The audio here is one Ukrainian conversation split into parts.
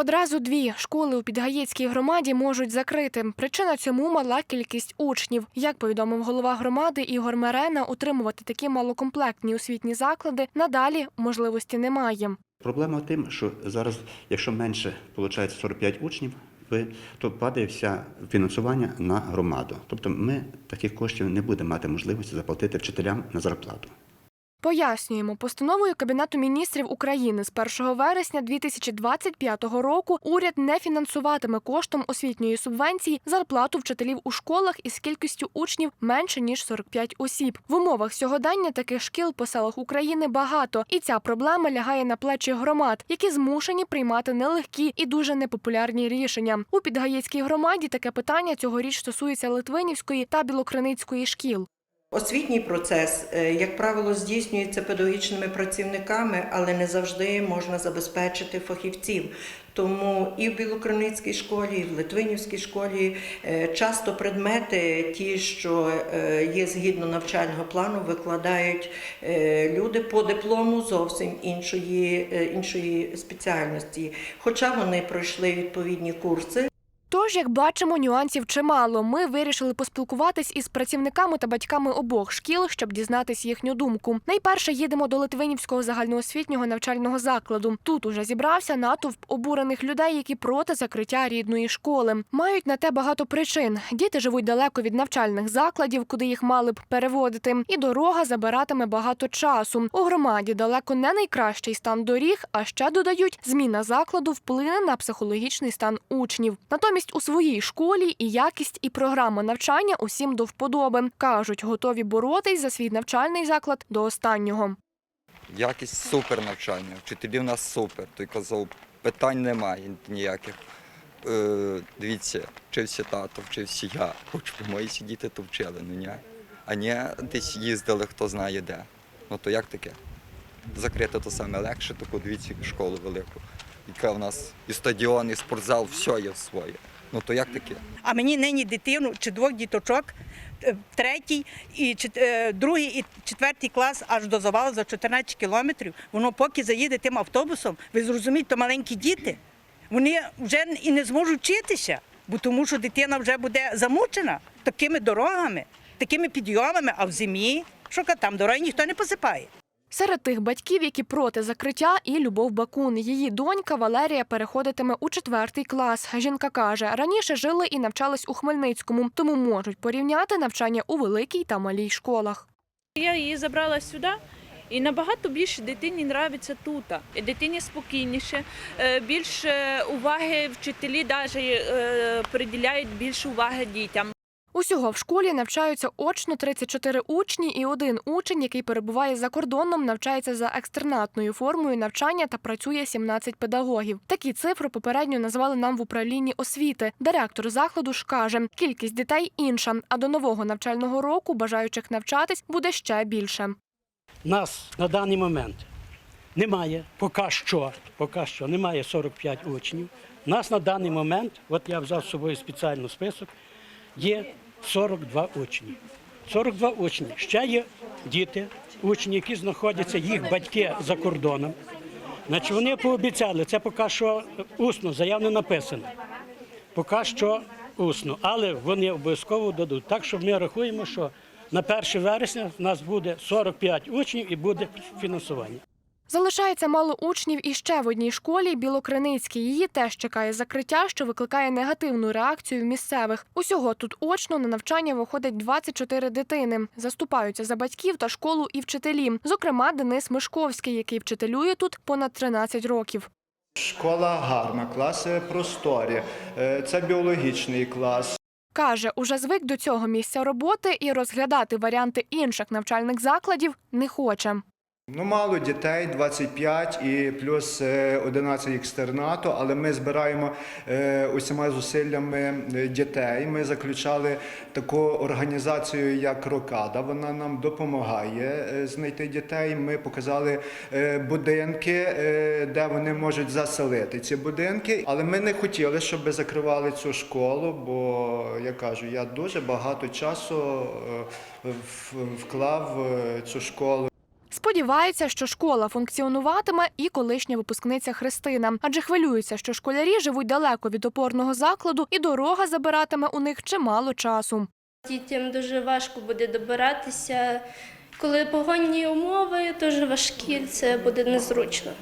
Одразу дві школи у Підгаєцькій громаді можуть закрити. Причина цьому мала кількість учнів. Як повідомив голова громади Ігор Мерена, утримувати такі малокомплектні освітні заклади надалі можливості немає. Проблема в тим, що зараз, якщо менше виходить 45 учнів, то падає вся фінансування на громаду. Тобто ми таких коштів не будемо мати можливості заплатити вчителям на зарплату. Пояснюємо, постановою Кабінету міністрів України з 1 вересня 2025 року уряд не фінансуватиме коштом освітньої субвенції зарплату вчителів у школах із кількістю учнів менше ніж 45 осіб. В умовах сьогодення таких шкіл по селах України багато, і ця проблема лягає на плечі громад, які змушені приймати нелегкі і дуже непопулярні рішення. У Підгаєцькій громаді таке питання цьогоріч стосується Литвинівської та Білокриницької шкіл. Освітній процес, е, як правило, здійснюється педагогічними працівниками, але не завжди можна забезпечити фахівців. Тому і в Білокриницькій школі, і в Литвинівській школі е, часто предмети, ті, що е, є згідно навчального плану, викладають люди по диплому зовсім іншої, іншої спеціальності. Хоча вони пройшли відповідні курси. Тож, як бачимо, нюансів чимало. Ми вирішили поспілкуватись із працівниками та батьками обох шкіл, щоб дізнатись їхню думку. Найперше їдемо до Литвинівського загальноосвітнього навчального закладу. Тут уже зібрався натовп обурених людей, які проти закриття рідної школи. Мають на те багато причин. Діти живуть далеко від навчальних закладів, куди їх мали б переводити, і дорога забиратиме багато часу. У громаді далеко не найкращий стан доріг, а ще додають, зміна закладу вплине на психологічний стан учнів. Натомість у своїй школі і якість, і програма навчання усім до вподоби. кажуть, готові боротись за свій навчальний заклад до останнього. Якість супер навчання, вчителі в нас супер. Той казав, питань немає ніяких. Е, дивіться, вчився тато, вчився я. Хоч би мої сидіти, то вчили, ну ні. А ні, десь їздили, хто знає де. Ну то як таке? Закрити то саме легше, то подивіться школу велику, яка в нас і стадіон, і спортзал, все є своє. Ну то як таке? А мені нині дитину чи двох діточок, е, третій, і е, другий і четвертий клас аж до завалу за 14 кілометрів. Воно поки заїде тим автобусом, ви зрозумієте, то маленькі діти. Вони вже і не зможуть вчитися, бо тому що дитина вже буде замучена такими дорогами, такими підйомами, а в зимі, що там дороги ніхто не посипає. Серед тих батьків, які проти закриття, і Любов Бакун. Її донька Валерія переходитиме у четвертий клас. Жінка каже, раніше жили і навчались у Хмельницькому, тому можуть порівняти навчання у великій та малій школах. Я її забрала сюди. І набагато більше дитині нравиться тут. Дитині спокійніше, е, більше уваги вчителі навіть приділяють більше уваги дітям. Усього в школі навчаються очно 34 учні, і один учень, який перебуває за кордоном, навчається за екстернатною формою навчання та працює 17 педагогів. Такі цифри попередньо назвали нам в управлінні освіти. Директор закладу ж каже, кількість дітей інша, а до нового навчального року бажаючих навчатись буде ще більше. Нас на даний момент немає, поки що, поки що немає 45 учнів. Нас на даний момент, от я взяв з собою спеціально список, є 42 учні. 42 учні. Ще є діти, учні, які знаходяться, їх батьки за кордоном. Значить, вони пообіцяли, це поки що усно, заяв не написано. Поки що усно, але вони обов'язково дадуть. Так що ми рахуємо, що на 1 вересня в нас буде 45 учнів і буде фінансування. Залишається мало учнів і ще в одній школі Білокриницькій. Її теж чекає закриття, що викликає негативну реакцію в місцевих. Усього тут очно на навчання виходить 24 дитини. Заступаються за батьків та школу і вчителі. Зокрема, Денис Мишковський, який вчителює тут понад 13 років. Школа гарна, класи просторі. Е, Це біологічний клас. Каже, уже звик до цього місця роботи і розглядати варіанти інших навчальних закладів не хоче. Ну, мало дітей, 25 і плюс е, 11 екстернату, але ми збираємо е, усіма зусиллями е, дітей. Ми заключали таку організацію, як Рокада. Вона нам допомагає е, знайти дітей. Ми показали е, будинки, е, де вони можуть заселити ці будинки. Але ми не хотіли, щоб закривали цю школу, бо я кажу, я дуже багато часу е, вклав цю школу. Сподівається, що школа функціонуватиме і колишня випускниця Христина, адже хвилюється, що школярі живуть далеко від опорного закладу, і дорога забиратиме у них чимало часу. Дітям дуже важко буде добиратися. Коли погодні умови дуже важкі, це буде незручно.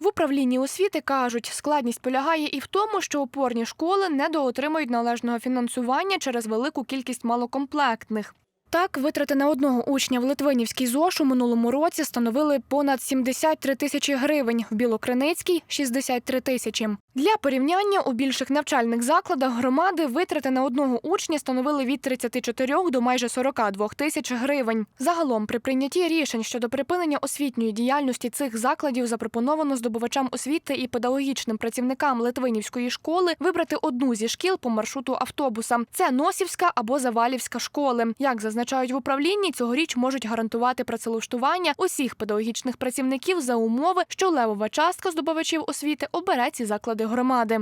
В управлінні освіти кажуть, складність полягає і в тому, що опорні школи недоотримують належного фінансування через велику кількість малокомплектних. Так, витрати на одного учня в Литвинівській ЗОШ у минулому році становили понад 73 тисячі гривень, в Білокриницькій – 63 тисячі. Для порівняння у більших навчальних закладах громади витрати на одного учня становили від 34 до майже 42 тисяч гривень. Загалом, при прийнятті рішень щодо припинення освітньої діяльності цих закладів запропоновано здобувачам освіти і педагогічним працівникам Литвинівської школи вибрати одну зі шкіл по маршруту автобуса. Це Носівська або Завалівська школи. Як зазначають в управлінні, цьогоріч можуть гарантувати працевлаштування усіх педагогічних працівників за умови, що левова частка здобувачів освіти обере ці заклади громади.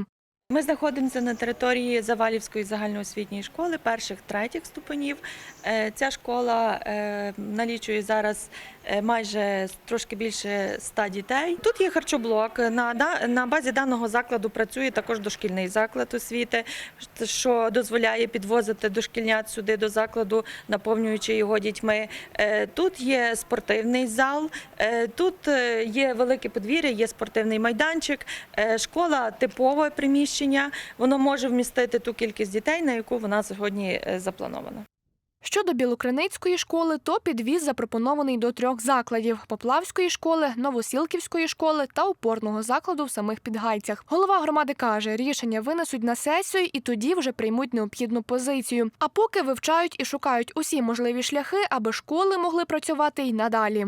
Ми знаходимося на території Завалівської загальноосвітньої школи перших третіх ступенів. Е, Ця школа е, налічує зараз майже трошки більше 100 дітей. Тут є харчоблок. На, на базі даного закладу працює також дошкільний заклад освіти, що дозволяє підвозити дошкільнят сюди до закладу, наповнюючи його дітьми. Е, Тут є спортивний зал, е, тут е, є велике подвір'я, є спортивний майданчик. Е, Школа типове приміщення. Воно може вмістити ту кількість дітей, на яку вона сьогодні е, запланована. Щодо Білокриницької школи, то підвіз запропонований до трьох закладів: Поплавської школи, Новосілківської школи та опорного закладу в самих Підгайцях. Голова громади каже, рішення винесуть на сесію і тоді вже приймуть необхідну позицію. А поки вивчають і шукають усі можливі шляхи, аби школи могли працювати й надалі.